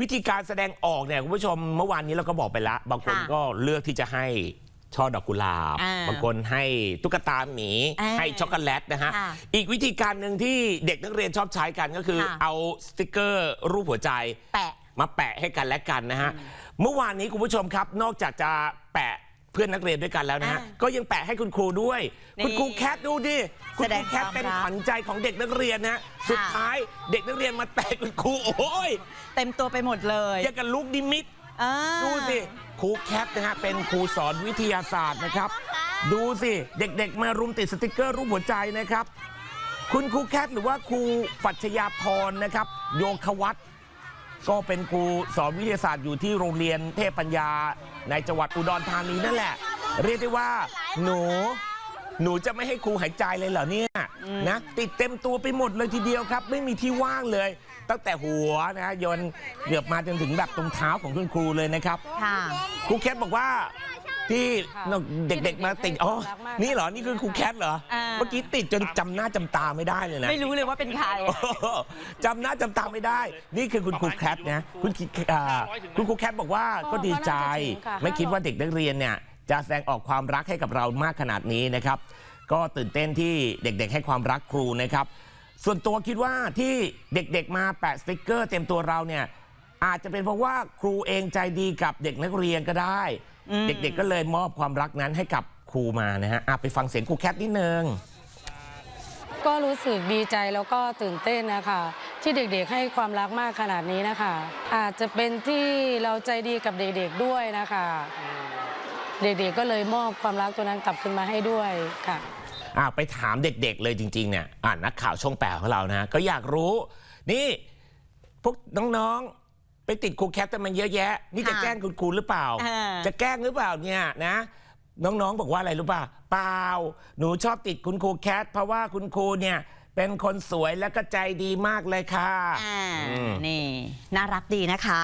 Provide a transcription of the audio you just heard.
วิธีการแสดงออกเนี่ยคุณผู้ชมเมื่อวานนี้เราก็บอกไปแล้วบางคนค่ะก็เลือกที่จะให้ช่อดอกกุหลาบ อ่าบางคนให้ตุ๊กตาหมี อ่าให้ช็อกโกแลตนะฮะ ค่ะอีกวิธีการหนึ่งที่เด็กนักเรียนชอบใช้กันก็คือ ค่ะ เอาสติกเกอร์รูปหัวใจ แปะ มาแปะให้กันและกันนะฮะ เมื่อวานนี้คุณผู้ชมครับ นอกจากจะแปะ เพื่อนนักเรียนด้วยกันแล้วนะฮะอ่าก็ยังแปะให้คุณครูด้วย นี่คุณครูแคทดูดิคุณแสคดรูงแคทเป็นความรักขวัญใจของเด็กนักเรียนนะสุดท้ายเด็กนักเรียนมาแตะคุณครูโอ้ยเต็มตัวไปหมดเลยยังกับลูกนิมิต อ่า ดูสิครูแคทนะฮะเป็นครูสอนวิทยาศาสตร์นะครับ ดูสิเด็กๆ มารุมติดสติกเกอร์รูปหัวใจนะครับ คุณครูแคทหรือว่าครูปัชญาพรนะครับ โยควัตร ก็เป็นครูสอนวิทยาศาสตร์อยู่ที่โรงเรียนเทพปัญญา ในจังหวัดอุดรธานีนั่นแหละ เรียกได้ว่า หนู หนูจะไม่ให้ครูหายใจเลยเหรอเนี่ยนะติดเต็มตัวไปหมดเลยทีเดียวครับ ไม่มีที่ว่างเลย ตั้งแต่หัวนะยนเกือบมาจนถึงแบบตรงเท้าของคุณครูเลยนะครับ ค่ะ ครูแคทบอกว่า ที่เด็กๆมาติดอ๋อนี่เหรอ นี่คือครูแคทเหรอ อ่า เมื่อกี้ติดจนจำหน้าจำตาไม่ได้เลยนะ ไม่รู้เลยว่าเป็นใครโอ้โหจำหน้าจำตาไม่ได้ นี่คือคุณครูแคทนะ คุณคิอ่าคุณครูแคทบอกว่าก็ดีใจ ไม่คิดว่าเด็กนักเรียนเนี่ยจะแสดงออกความรักให้กับเรามากขนาดนี้นะครับ ก็ตื่นเต้นที่เด็กๆ ให้ความรักครูนะครับ ส่วนตัวคิดว่าที่เด็กๆมาแปะสติกเกอร์เต็มตัวเราเนี่ยอาจจะเป็นเพราะว่าครูเองใจดีกับเด็กนักเรียนก็ได้อืม เด็กๆก็เลยมอบความรักนั้นให้กับครูมานะฮะอะไปฟังเสียงครูแคทนิดนึง ก็รู้สึกดีใจแล้วก็ตื่นเต้นนะคะ ที่เด็กๆให้ความรักมากขนาดนี้นะคะ อาจจะเป็นที่เราใจดีกับเด็กๆด้วยนะคะ เด็กๆก็เลยมอบความรักตัวนั้นกลับคืนมาให้ด้วยค่ะ อะไปถามเด็กๆเลยจริงๆเนี่ยอ่านักข่าวช่องแปดของเรานะ ก็อยากรู้ นี่ พวกน้องๆ ไปติดครูแคทแต่มันเยอะแยะ นี่จะค่ะแกล้งคุณครูหรือเปล่าอ่าจะแกล้งหรือเปล่าเนี่ยนะ น้องๆบอกว่าอะไรรู้ป่ะเปล่า หนูชอบติดคุณครูแคทเพราะว่าคุณครูเนี่ยเป็นคนสวยและก็ใจดีมากเลยค่ะ อ่า อืม นี่ น่ารักดีนะคะ